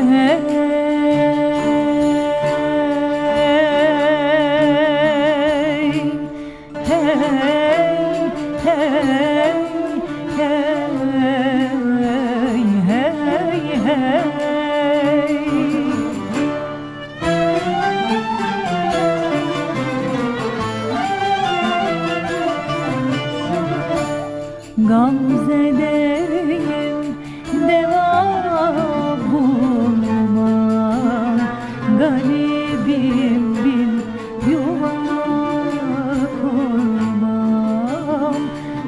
ne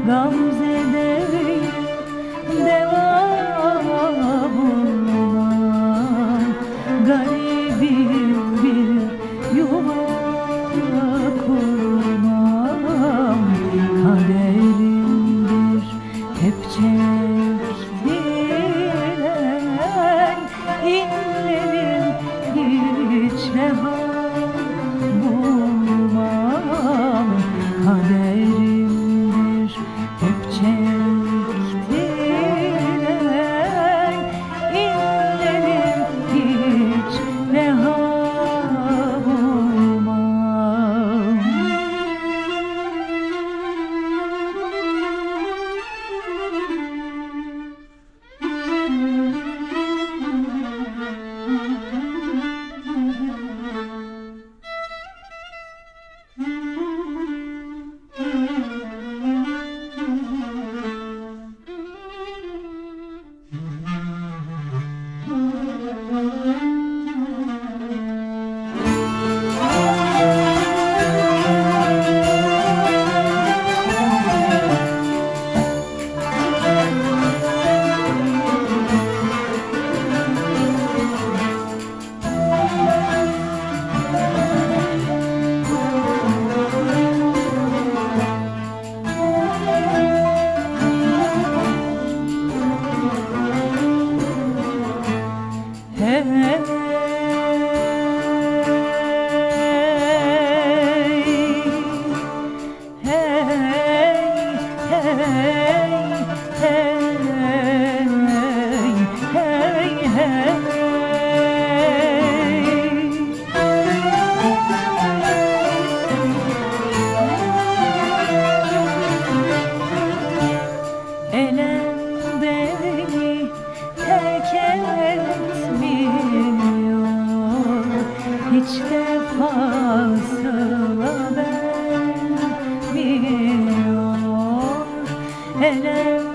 Gamze'deyim deva bulmam Garibim bir yuva kurmam. Kaderimdir hep çektiren inlerim hiç reha Mm-hmm. hello.